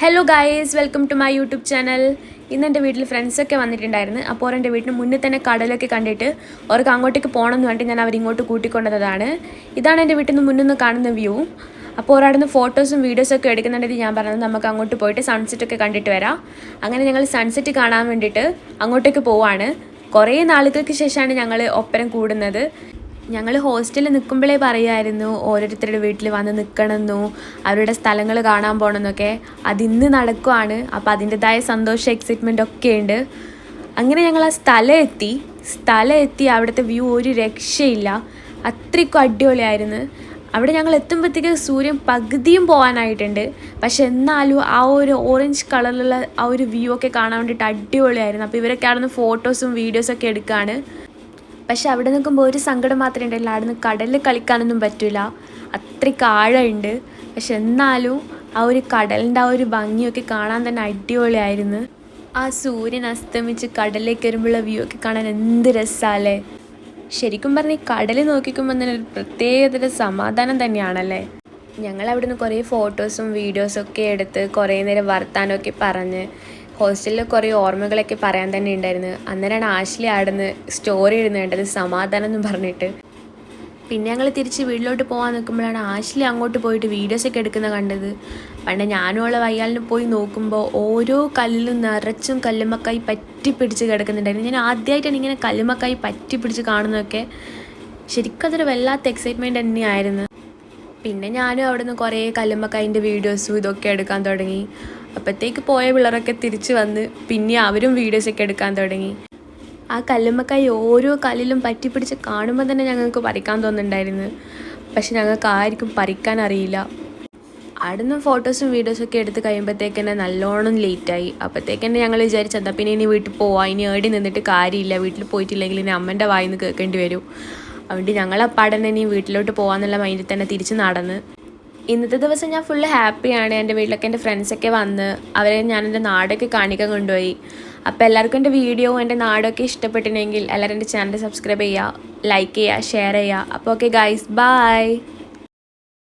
Hello guys welcome to my YouTube channel ഇന്ന് എന്റെ വീട്ടിൽ ഫ്രണ്ട്സൊക്കെ വന്നിട്ടുണ്ടായിരുന്നു. അപ്പോൾ എന്റെ വീട്ടിന് മുന്നേ തന്നെ കടലൊക്കെ കണ്ടിട്ട് അവർക്ക് അങ്ങോട്ടേക്ക് പോകണം എന്ന് പറഞ്ഞിട്ട് ഞാൻ അവരിങ്ങോട്ട് കൂട്ടിക്കൊണ്ടതാണ് ഇതാണ് എന്റെ വീട്ടിൽ നിന്ന് മുന്നിൽ നിന്ന് കാണുന്ന വ്യൂ അപ്പോൾ അവിടെ നിന്ന് ഫോട്ടോസും വീഡിയോസും ഒക്കെ എടുക്കുന്നുണ്ടെങ്കിൽ ഞാൻ പറഞ്ഞത്. നമുക്ക് അങ്ങോട്ട് പോയിട്ട് സൺസെറ്റൊക്കെ കണ്ടിട്ട് വരാം. അങ്ങനെ ഞങ്ങൾ സൺസെറ്റ് കാണാൻ വേണ്ടിയിട്ട് അങ്ങോട്ടേക്ക് പോവാണ്. കുറേ നാളുകൾക്ക് ശേഷമാണ് ഞങ്ങൾ ഒപ്പരം കൂടുന്നത്. ഞങ്ങൾ ഹോസ്റ്റലിൽ നിൽക്കുമ്പോഴേ പറയുമായിരുന്നു ഓരോരുത്തരുടെ വീട്ടിൽ വന്ന് നിൽക്കണമെന്നു അവരുടെ സ്ഥലങ്ങൾ കാണാൻ പോകണമെന്നൊക്കെ അതിന്ന് നടക്കുവാണ് അപ്പോൾ അതിന്റെതായ സന്തോഷം എക്സൈറ്റ്മെന്റ് ഒക്കെ ഉണ്ട്. അങ്ങനെ ഞങ്ങൾ ആ സ്ഥലം എത്തി. സ്ഥലം എത്തി അവിടുത്തെ വ്യൂ ഒരു രക്ഷയില്ല. അത്രയ്ക്കും അടിപൊളിയായിരുന്നു. അവിടെ ഞങ്ങൾ എത്തുമ്പോഴത്തേക്ക് സൂര്യൻ പകുതിയും പോകാനായിട്ടുണ്ട് പക്ഷെ എന്നാലും ആ ഒരു ഓറഞ്ച് കളറിലുള്ള ആ ഒരു വ്യൂ ഒക്കെ കാണാൻ വേണ്ടിയിട്ട് അടിപൊളിയായിരുന്നു. അപ്പോൾ ഇവരൊക്കെ അവിടെ നിന്ന് ഫോട്ടോസും വീഡിയോസൊക്കെ എടുക്കുകയാണ് പക്ഷെ അവിടെ നിൽക്കുമ്പോൾ ഒരു സങ്കടം മാത്രമേ ഉണ്ടായില്ല അവിടെ നിന്ന് കടലിൽ കളിക്കാനൊന്നും പറ്റില്ല അത്രയ്ക്ക് ആഴമുണ്ട്. പക്ഷെ എന്നാലും ആ ഒരു കടലിന്റെ ആ ഒരു ഭംഗിയൊക്കെ കാണാൻ തന്നെ അടിപൊളിയായിരുന്നു. ആ സൂര്യൻ അസ്തമിച്ച് കടലിലേക്ക് വരുമ്പോഴുള്ള വ്യൂ ഒക്കെ കാണാൻ എന്ത് രസമല്ലേ ശരിക്കും പറഞ്ഞാൽ ഈ കടൽ നോക്കിക്കുമ്പോൾ തന്നെ ഒരു പ്രത്യേകതര സമാധാനം തന്നെയാണല്ലേ? ഞങ്ങൾ അവിടുന്ന് കുറേ ഫോട്ടോസും വീഡിയോസും ഒക്കെ എടുത്ത് കുറേ നേരം വർത്താനമൊക്കെ പറഞ്ഞ് ഹോസ്റ്റലിൽ കുറേ ഓർമ്മകളൊക്കെ പറയാൻ തന്നെ ഉണ്ടായിരുന്നു അന്നേരമാണ് ആശ്ലി ആടുന്ന് സ്റ്റോറി ഇടുന്നുണ്ടത് സമാധാനം എന്ന് പറഞ്ഞിട്ട്. പിന്നെ ഞങ്ങൾ തിരിച്ച് വീട്ടിലോട്ട് പോകാൻ നിൽക്കുമ്പോഴാണ് ആശ്ലി അങ്ങോട്ട് പോയിട്ട് വീഡിയോസൊക്കെ എടുക്കുന്ന കണ്ടത്. പണ്ട് ഞാനും ഉള്ള വയ്യാലിന് പോയി നോക്കുമ്പോൾ ഓരോ കല്ലും നിറച്ചും കല്ലുമ്മക്കായി പറ്റി പിടിച്ച് കിടക്കുന്നുണ്ടായിരുന്നു. ഞാൻ ആദ്യമായിട്ടാണ് ഇങ്ങനെ കല്ലുമ്മക്കായി പറ്റി പിടിച്ച് കാണുന്നതൊക്കെ. ശരിക്കും അതൊരു വല്ലാത്ത എക്സൈറ്റ്മെന്റ് തന്നെയായിരുന്നു. പിന്നെ ഞാനും അവിടുന്ന് കുറേ കല്ലുമ്മക്കായിന്റെ വീഡിയോസും ഇതൊക്കെ എടുക്കാൻ തുടങ്ങി. അപ്പോഴത്തേക്ക് പോയ പിള്ളേരൊക്കെ തിരിച്ച് വന്ന് പിന്നെ അവരും വീഡിയോസൊക്കെ എടുക്കാൻ തുടങ്ങി. ആ കല്ലുമ്മക്കായി ഓരോ കല്ലിലും പറ്റിപ്പിടിച്ച് കാണുമ്പോൾ തന്നെ ഞങ്ങൾക്ക് പറിക്കാൻ തോന്നുന്നുണ്ടായിരുന്നു. പക്ഷെ ഞങ്ങൾക്ക് ആർക്കും പറിക്കാൻ അറിയില്ല. അവിടുന്ന് ഫോട്ടോസും വീഡിയോസും ഒക്കെ എടുത്ത് കഴിയുമ്പോഴത്തേക്ക് തന്നെ നല്ലോണം ലേറ്റായി അപ്പോഴത്തേക്ക് തന്നെ ഞങ്ങൾ വിചാരിച്ചു എന്താ പിന്നെ ഇനി വീട്ടിൽ പോവാം? ഇനി ഏടി നിന്നിട്ട് കാര്യമില്ല. വീട്ടിൽ പോയിട്ടില്ലെങ്കിൽ ഇനി അമ്മന്റെ വായിന്ന് കേൾക്കേണ്ടി വരും. അതുകൊണ്ട് ഞങ്ങൾ അപ്പാടന്നെ ഇനി വീട്ടിലോട്ട് പോകാമെന്നുള്ള മൈൻഡിൽ തന്നെ തിരിച്ച് നടന്ന് ഇന്നത്തെ ദിവസം ഞാൻ ഫുള്ള് ഹാപ്പിയാണ് എന്റെ വീട്ടിലൊക്കെ എന്റെ ഫ്രണ്ട്സൊക്കെ വന്ന് അവരെ ഞാൻ എന്റെ നാടൊക്കെ കാണിക്കാൻ കൊണ്ടുപോയി. അപ്പോൾ എല്ലാവർക്കും എന്റെ വീഡിയോ എന്റെ നാടൊക്കെ ഇഷ്ടപ്പെട്ടിട്ടുണ്ടെങ്കിൽ എല്ലാവരും എന്റെ ചാനൽ സബ്സ്ക്രൈബ് ചെയ്യുക ലൈക്ക് ചെയ്യുക ഷെയർ ചെയ്യുക. അപ്പോൾ ഓക്കെ ഗൈസ് ബൈ